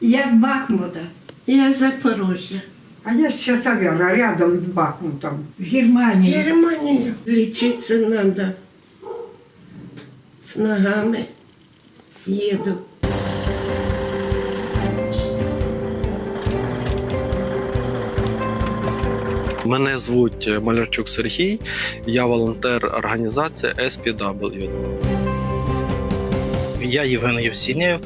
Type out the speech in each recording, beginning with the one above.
Я з Бахмута, Я з Запорожжя. А я с Часовера, рядом с Бахмутом. в Германії. Германія. Лічитися треба. З ногами їду. Мене звуть е, Малярчук Сергій, я волонтер організації SPW. Я Євген Євсінєв,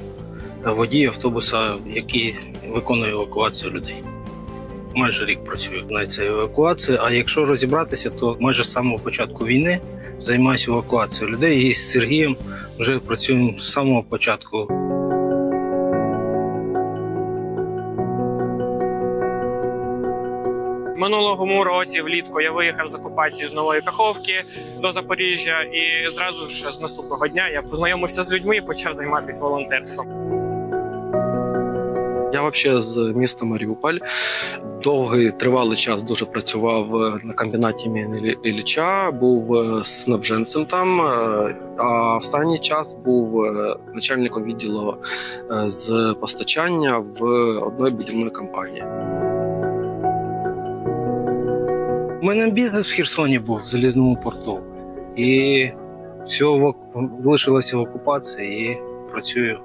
водій автобуса, який виконує евакуацію людей. Майже рік працюю на цій евакуації. А якщо розібратися, то майже з самого початку війни займаюся евакуацією людей. І з Сергієм вже працюємо з самого початку. Минулого році влітку я виїхав з окупації з Нової Каховки до Запоріжжя, і зразу ж з наступного дня я познайомився з людьми і почав займатися волонтерством. Я взагалі з міста Маріуполь. Довгий тривалий час дуже працював е, на комбінаті імені Іллі- Ілліча, був е, снабженцем там. е, А останній час був начальником відділу з постачання в одної будівної компанії. У мене бізнес в Херсоні був в залізному порту. І все залишилося в окупації і працюю.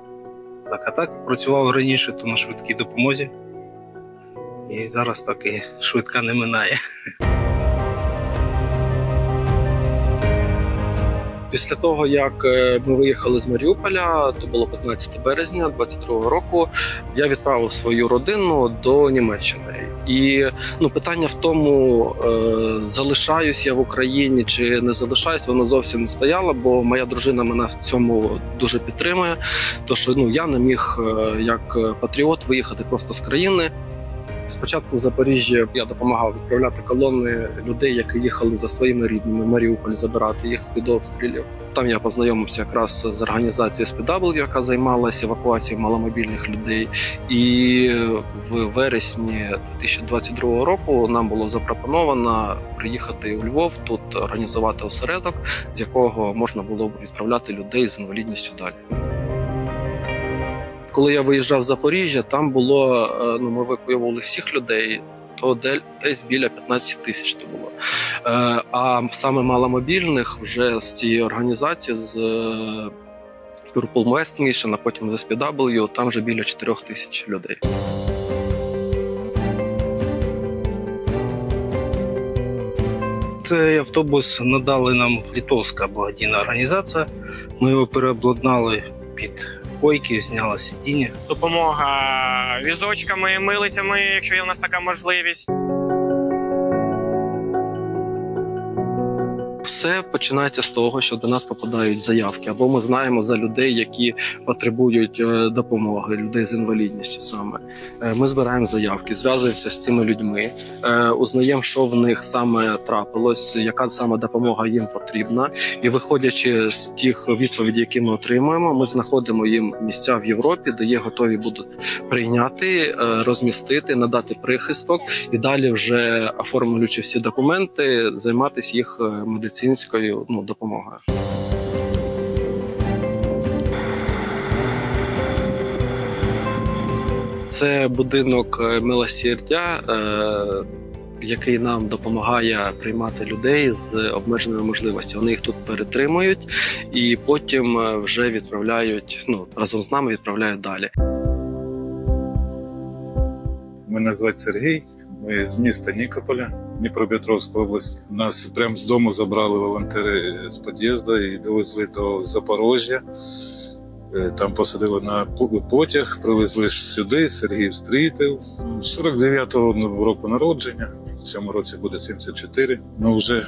Так, а так працював раніше то на швидкій допомозі. І зараз так і швидка не минає. Після того, як е, ми виїхали з Маріуполя, то було 15 березня 22 року. Я відправив свою родину до Німеччини. І ну питання в тому, е, залишаюсь я в Україні чи не залишаюсь, воно зовсім не стояло, бо моя дружина мене в цьому дуже підтримує. То що ну я не міг е, як патріот виїхати просто з країни. Спочатку в Запоріжжі я допомагав відправляти колони людей, які їхали за своїми рідними в Маріуполь, забирати їх з під обстрілів. Там я познайомився якраз з організацією SPW, яка займалася евакуацією маломобільних людей. І в вересні 2022 року нам було запропоновано приїхати у Львов, тут організувати осередок, з якого можна було б відправляти людей з інвалідністю далі. Коли я виїжджав з Запоріжжя, там було е, ну ми евакуювали всіх людей. То десь біля 15 тисяч то було. Е, А саме маломобільних вже з цієї організації з е, Purple West Mission, а потім з SPW, там вже біля 4 тисяч людей. Цей автобус надали нам літовська благодійна організація. Ми його переобладнали під койки, зняла сидіння. Допомога візочками, милицями, якщо є в нас така можливість. Все починається з того, що до нас попадають заявки, або ми знаємо за людей, які потребують е, допомоги, людей з інвалідністю. Саме Е, ми збираємо заявки, зв'язуємося з тими людьми, е, узнаємо, що в них саме трапилось, яка саме допомога їм потрібна. І виходячи з тих відповідей, які ми отримуємо, ми знаходимо їм місця в Європі, де є готові будуть прийняти, розмістити, надати прихисток і далі, вже оформлюючи всі документи, займатися їх е, медицинською ну, допомогою. Це будинок е, милосердя, е, який нам допомагає приймати людей з обмеженими можливостями. Вони їх тут перетримують і потім е, вже відправляють ну разом з нами відправляють далі. Мене звати Сергій. Ми з міста Нікополя, Дніпропетровської область. Нас прямо з дому забрали волонтери з під'їзду і довезли до Запорожжя. Е, Там посадили на потяг, привезли сюди. Сергій встрітив. 49-го року народження. В цьому році буде 74. Ну вже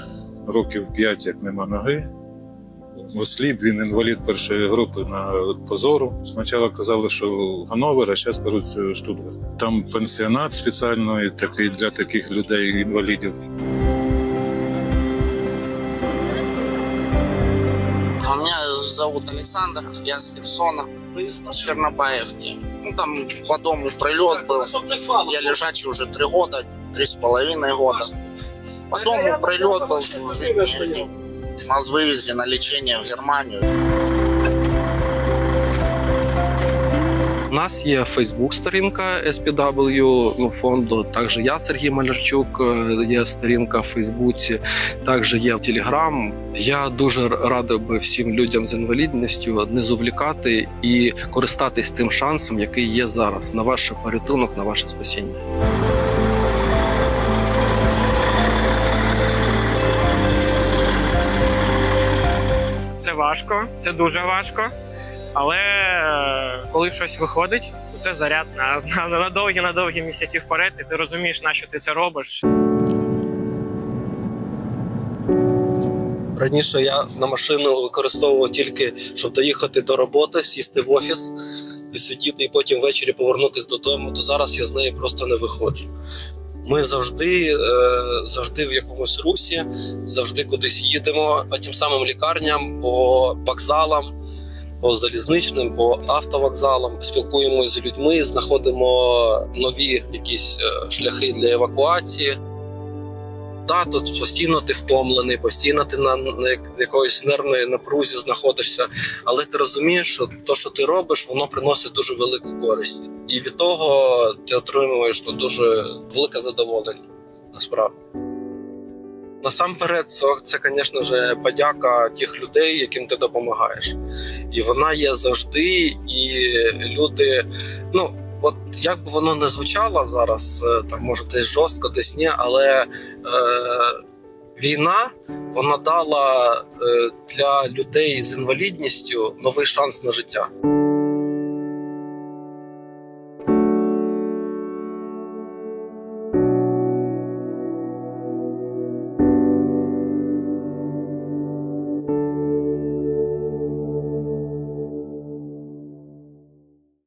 років 5, як нема ноги. Осліп, він інвалід першої групи на позору. Спочатку казали, що Ганновер, а зараз беруть е, Штутгарт. Там пансіонат спеціальний такий для таких людей, інвалідів. Меня зовут Александр, я с Херсона, с Чернобаевки. Ну, там по дому прилет был. Я лежачий уже три года, три с половиной года. По дому прилет был. Нас вывезли на лечение в Германию. У нас є Фейсбук-сторінка SPW ну, фонду. Також я Сергій Малярчук, е, є сторінка в Фейсбуці, також є Телеграм. Я дуже радий би всім людям з інвалідністю не зувлікати і користатись тим шансом, який є зараз на ваш порятунок, на ваше спасіння. Це важко, це дуже важко. Але е, коли щось виходить, то це заряд на, на, на довгі на довгі місяці вперед, і ти розумієш, на що ти це робиш. Раніше я на машину використовував тільки, щоб доїхати до роботи, сісти в офіс і сидіти, і потім ввечері повернутися додому. То зараз я з нею просто не виходжу. Ми завжди, е, завжди в якомусь русі, завжди кудись їдемо по тим самим лікарням, по вокзалам, по залізничним, по автовокзалам. Спілкуємося з людьми, знаходимо нові якісь е, шляхи для евакуації. Да, тут постійно ти втомлений, постійно ти на, на якоїсь нервної напрузі знаходишся, але ти розумієш, що те, що ти робиш, воно приносить дуже велику користь, і від того ти отримуєш ну, дуже велике задоволення. Насправді. Насамперед, це, звісно ж, подяка тих людей, яким ти допомагаєш. І вона є завжди, і люди, ну. От як би воно не звучало зараз, е, там може десь жорстко, десь ні, але е, війна вона дала е, для людей з інвалідністю новий шанс на життя.